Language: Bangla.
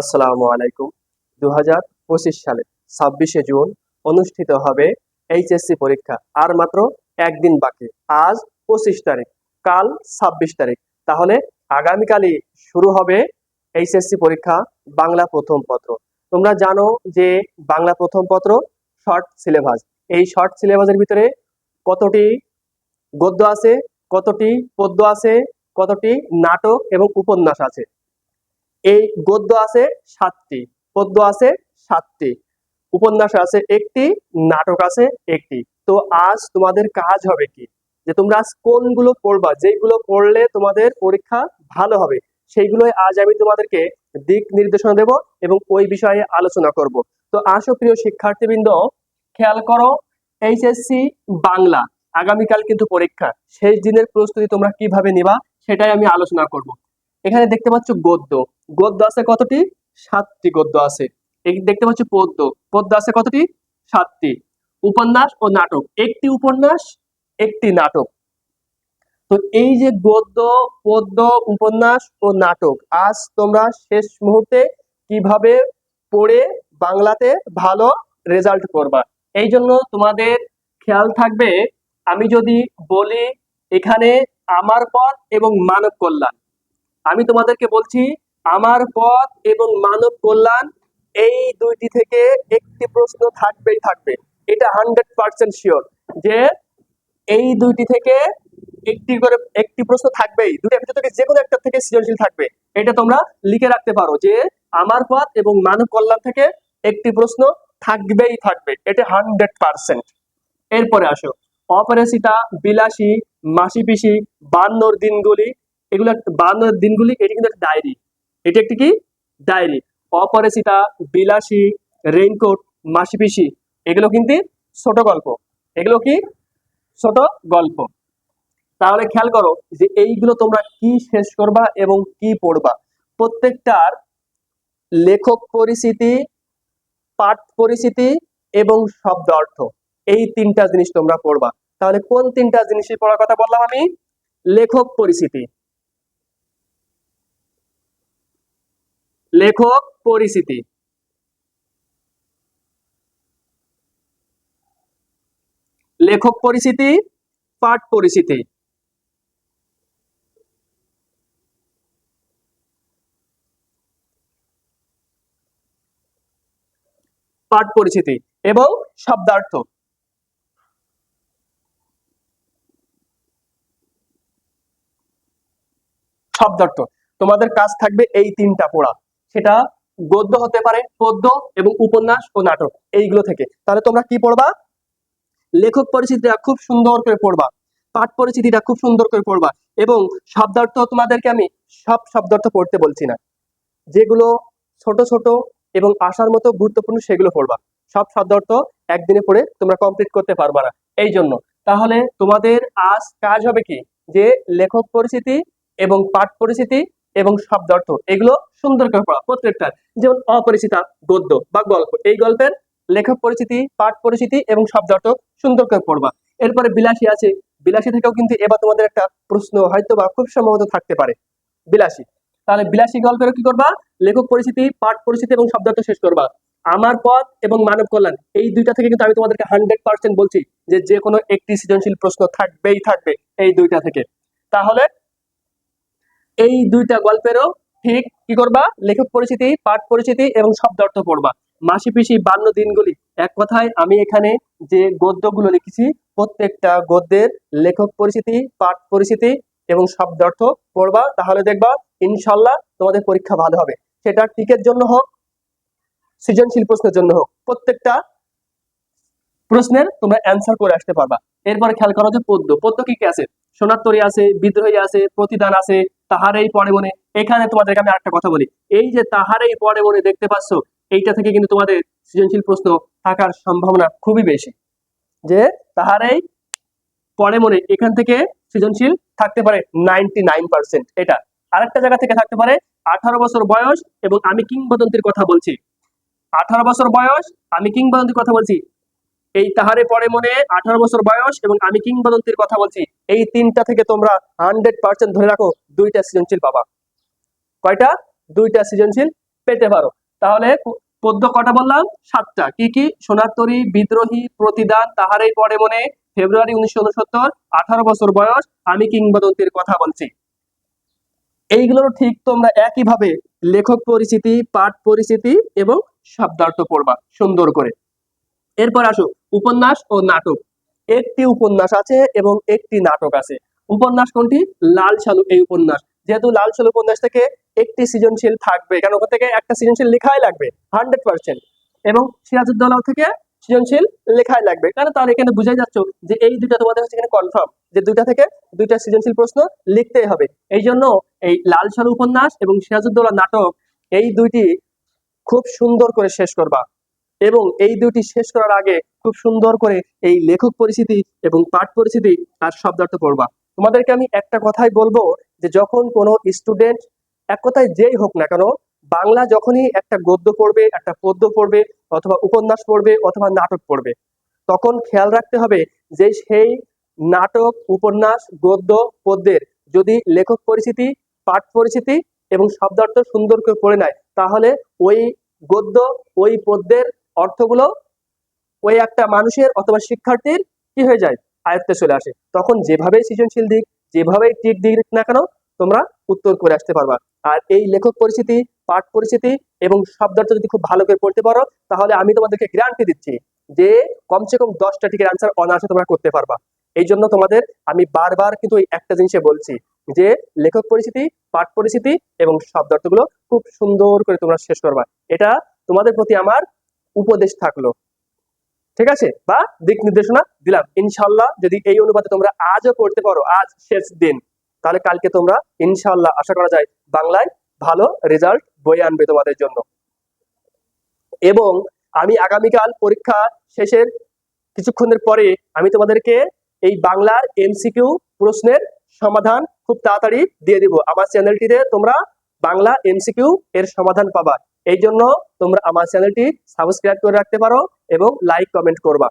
আসসালামু আলাইকুম। দু হাজার পঁচিশ সালে ছাব্বিশে জুন অনুষ্ঠিত হবে এইচএসসি পরীক্ষা। আর মাত্র একদিন বাকি। আজ পঁচিশ তারিখ। কাল ছাব্বিশ তারিখ। তাহলে আগামীকালই শুরু হবে এইচএসসি পরীক্ষা বাংলা প্রথম পত্র। তোমরা জানো যে বাংলা প্রথম পত্র শর্ট সিলেবাস। এই শর্ট সিলেবাসের ভিতরে কতটি গদ্য আছে, কতটি পদ্য আছে, কতটি নাটক এবং উপন্যাস আছে। এই গদ্য আছে সাতটি, পদ্য আছে সাতটি, উপন্যাস আছে একটি, নাটক আছে একটি। তো আজ তোমাদের কাজ হবে কি? যে তোমরা আজ কোনগুলো পড়বা? যেগুলো পড়লে তোমাদের পরীক্ষা ভালো হবে, সেইগুলোই আজ আমি তোমাদেরকে দিক নির্দেশনা দেব এবং ওই বিষয়ে আলোচনা করব। তো আসো প্রিয় শিক্ষার্থীবৃন্দ, খেয়াল করো, এইচএসসি বাংলা, আগামীকাল কিন্তু পরীক্ষা। শেষ দিনের প্রস্তুতি তোমরা কীভাবে নিবা, সেটাই আমি আলোচনা করব। এখানে দেখতে পাচ্ছ গদ্য। গদ্য আছে কতটি? সাতটি গদ্য আছে। দেখতে পাচ্ছ পদ্য। পদ্য আছে কতটি? সাতটি। উপন্যাস ও নাটক। একটি উপন্যাস, একটি নাটক। তো এই যে গদ্য, পদ্য, উপন্যাস ও নাটক, আজ তোমরা শেষ মুহূর্তে কীভাবে পড়ে বাংলাতে ভালো রেজাল্ট করবা? এই জন্য তোমাদের খেয়াল থাকবে, আমি যদি বলি এখানে আমার পথ এবং মানব কল্যাণ। আমি তোমাদেরকে বলছি, আমার পথ এবং মানব কল্যাণ এই দুইটি থেকে একটি প্রশ্ন থাকবেই থাকবে। এটা হান্ড্রেড পার্সেন্ট শিওর যে এই দুইটি থেকে একটি করে একটি প্রশ্ন থাকবেই। দুইটার ভিতর থেকে যে কোনো একটা থেকে সৃজনশীল থাকবে। এটা তোমরা লিখে রাখতে পারো যে আমার পথ এবং মানব কল্যাণ থেকে একটি প্রশ্ন থাকবেই থাকবে। এটা হান্ড্রেড পার্সেন্ট। এরপরে আসো। অপরাজিতা বিলাসী মাসি পিসি বান্নর দিনগুলি এগুলো বান্নর দিনগুলি, এটি কিন্তু একটা ডায়েরি এটি একটি কি? ডায়েরি অপরাজিতা বিলাসী রেইনকোট মাসি পিসি এগুলো কিন্তু ছোট গল্প। এগুলো কি? ছোট গল্প। তাহলে খেয়াল করো যে এইগুলো তোমরা কি শেষ করবা এবং কি পড়বা। প্রত্যেকটার লেখক পরিচিতি, পাঠ পরিচিতি এবং শব্দ অর্থ। এই তিনটা জিনিস তোমরা পড়বা। তাহলে কোন তিনটা জিনিসের পড়ার কথা বললাম আমি? লেখক পরিচিতি। লেখক পরিচিতি। লেখক পরিচিতি, পাঠ পরিচিতি। পাঠ পরিচিতি এবং শব্দার্থ। শব্দার্থ। তোমাদের কাজ থাকবে এই তিনটা পড়া। সেটা গদ্য হতে পারে, পদ্য এবং উপন্যাস ও নাটক এইগুলো থেকে। তাহলে তোমরা কি পড়বা? লেখক পরিচিতিটা খুব সুন্দর করে পড়বা। পাঠ পরিচিতিটা খুব সুন্দর করে পড়বা। এবং শব্দার্থ তোমাদেরকে আমি সব শব্দার্থ পড়তে বলছি না। যেগুলো ছোট ছোট এবং আসার মতো গুরুত্বপূর্ণ সেগুলো পড়বা। সব শব্দার্থ একদিনে পড়ে তোমরা কমপ্লিট করতে পারবা না। এই জন্য তাহলে তোমাদের আজ কাজ হবে কি? যে লেখক পরিচিতি এবং পাঠ পরিচিতি এবং শব্দ অর্থ। এগুলো সুন্দর করে পড়া। প্রত্যেকটার যেমন অপরিচিতা, গদ্য, বা গল্প। এই গল্পের লেখক পরিচিতি, পাঠ পরিচিতি এবং শব্দ অর্থ সুন্দর করে পড়বা। এরপরে বিলাসী আছে। বিলাসী থেকেও কিন্তু এবার তোমাদের একটা প্রশ্ন হয়তো বা খুব সম্ভবত থাকতে পারে। বিলাসী। তাহলে বিলাসী গল্পেরও কি করবা? লেখক পরিচিতি, পাঠ পরিচিতি এবং শব্দার্থ শেষ করবা। আমার পথ এবং মানব কল্যাণ। এই দুইটা থেকে কিন্তু আমি তোমাদেরকে হান্ড্রেড পার্সেন্ট বলছি যে যে কোনো একটি সৃজনশীল প্রশ্ন থাকবেই থাকবে এই দুইটা থেকে। তাহলে এই দুইটা গল্পেরও ঠিক কি করবা? লেখক পরিচিতি, পাঠ পরিচিতি এবং শব্দার্থ পড়বা। মাসি পিসি বান্ন দিনগুলি এক কথায় আমি এখানে যে গদ্যগুলো লিখেছি, প্রত্যেকটা গদ্যের লেখক পরিচিতি, পাঠ পরিচিতি এবং শব্দার্থ পড়বা। তাহলে দেখবা, ইনশাল্লাহ তোমাদের পরীক্ষা ভালো হবে। সেটা টিকের জন্য হোক, সৃজনশীল প্রশ্নের জন্য হোক, প্রত্যেকটা প্রশ্নের তোমরা অ্যান্সার করে আসতে পারবা। এরপরে খেয়াল করো যে পদ্য। পদ্য কি কি আছে? সোনাত্তরী আছে, বিদ্রোহী আছে, প্রতিদান আছে তাহারেই পরে মনে এখানে তোমাদেরকে আমি আরেকটা কথা বলি। এই যে তাহারেই পরে মনে দেখতে পাচ্ছ, এইটা থেকে কিন্তু তোমাদের সৃজনশীল প্রশ্ন থাকার সম্ভাবনা খুবই বেশি। যে তাহারেই পরে মনে এখান থেকে সৃজনশীল থাকতে পারে নাইনটি নাইন পার্সেন্ট এটা আরেকটা জায়গা থেকে থাকতে পারে আঠারো বছর বয়স এবং আমি কিংবদন্তির কথা বলছি। আঠারো বছর বয়স, আমি কিংবদন্তির কথা বলছি। এই তাহারে পরে মনে আঠারো বছর বয়স এবং আমি কিংবদন্তির কথা বলছি। এই তিনটা থেকে তোমরা হান্ড্রেড পার্সেন্ট ধরে রাখো। দুইটা সৃজনশীল পাবা। কয়টা? দুইটা সৃজনশীল পেতে পারো। তাহলে পদ্য কটা বললাম? সাতটা। কি কি? সোনারতরী বিদ্রোহী, প্রতিদান, তাহারই পরে মনে, ফেব্রুয়ারি উনিশশো উনসত্তর, আঠারো বছর বয়স, আমি কিংবদন্তির কথা বলছি। এইগুলো ঠিক তোমরা একইভাবে লেখক পরিচিতি, পাঠ পরিচিতি এবং শব্দার্থ পড়বা, সুন্দর করে। এরপর আসো, উপন্যাস ও নাটক। একটি উপন্যাস আছে এবং একটি নাটক আছে। উপন্যাস কোনটি? লাল সালু এই উপন্যাস। যেহেতু লাল সালু উপন্যাস থেকে একটি সৃজনশীল থাকবে। কারণ ওখান থেকে একটা সৃজনশীল লেখাই লাগবে, হান্ড্রেড পার্সেন্ট। এবং সিরাজউদ্দৌলা থেকে সৃজনশীল লেখাই লাগবে। কারণ তার এখানে বুঝাই যাচ্ছ যে এই দুইটা তোমাদের হচ্ছে এখানে কনফার্ম যে দুইটা থেকে দুইটা সৃজনশীল প্রশ্ন লিখতেই হবে। এই জন্য এই লাল সালু উপন্যাস এবং সিরাজউদ্দৌলা নাটক, এই দুইটি খুব সুন্দর করে শেষ করবা। এবং এই দুটি শেষ করার আগে খুব সুন্দর করে এই লেখক পরিচিতি এবং পাঠ পরিচিতি আর শব্দার্থ পড়বা। তোমাদেরকে আমি একটা কথাই বলব যে যখন কোনো স্টুডেন্ট এক কথায় যেই হোক না কেন, বাংলা যখনই একটা গদ্য পড়বে, একটা পদ্য পড়বে, অথবা উপন্যাস পড়বে, অথবা নাটক পড়বে, তখন খেয়াল রাখতে হবে যে সেই নাটক, উপন্যাস, গদ্য, পদ্যের যদি লেখক পরিচিতি, পাঠ পরিচিতি এবং শব্দার্থ সুন্দর করে পড়ে নেয়, তাহলে ওই গদ্য, ওই পদ্যের অর্থগুলো ওই একটা মানুষের অথবা শিক্ষার্থীর কি হয়ে যায়? আয়ত্তে চলে আসে। তখন যেভাবেই সৃজনশীল দিক, যেভাবেই টিক দিক না কেন, তোমরা উত্তর করে আসতে পারবা। আর এই লেখক পরিচিতি, পাঠ পরিচিতি এবং শব্দার্থ যদি খুব ভালো করে পড়তে পারো, তাহলে আমি তোমাদেরকে গ্যারান্টি দিচ্ছি যে কমসে কম দশটা টিকের আনসার অনার্সে তোমরা করতে পারবা। এই জন্য তোমাদের আমি বারবার কিন্তু একটা জিনিসে বলছি যে, লেখক পরিচিতি, পাঠ পরিচিতি এবং শব্দার্থগুলো খুব সুন্দর করে তোমরা শেষ করবা। এটা তোমাদের প্রতি আমার উপদেশ থাকল। ঠিক আছে? বা দিক নির্দেশনা দিলাম। ইনশাল্লাহ যদি এই অনুপাতে তোমরা আজও করতে পারো, আজ শেষ দিন, তাহলে কালকে তোমরা ইনশাল্লাহ আশা করা যায় বাংলায় ভালো রেজাল্ট বয়ে আনবে তোমাদের জন্য। এবং আমি আগামীকাল পরীক্ষা শেষের কিছুক্ষণের পরে আমি তোমাদেরকে এই বাংলার এমসিকিউ প্রশ্নের সমাধান খুব তাড়াতাড়ি দিয়ে দিব। আমার চ্যানেলটিতে তোমরা বাংলা এমসিকিউ এর সমাধান পাবা। এই জন্য তোমরা আমার চ্যানেলটি সাবস্ক্রাইব করে রাখতে পারো এবং লাইক কমেন্ট করবা।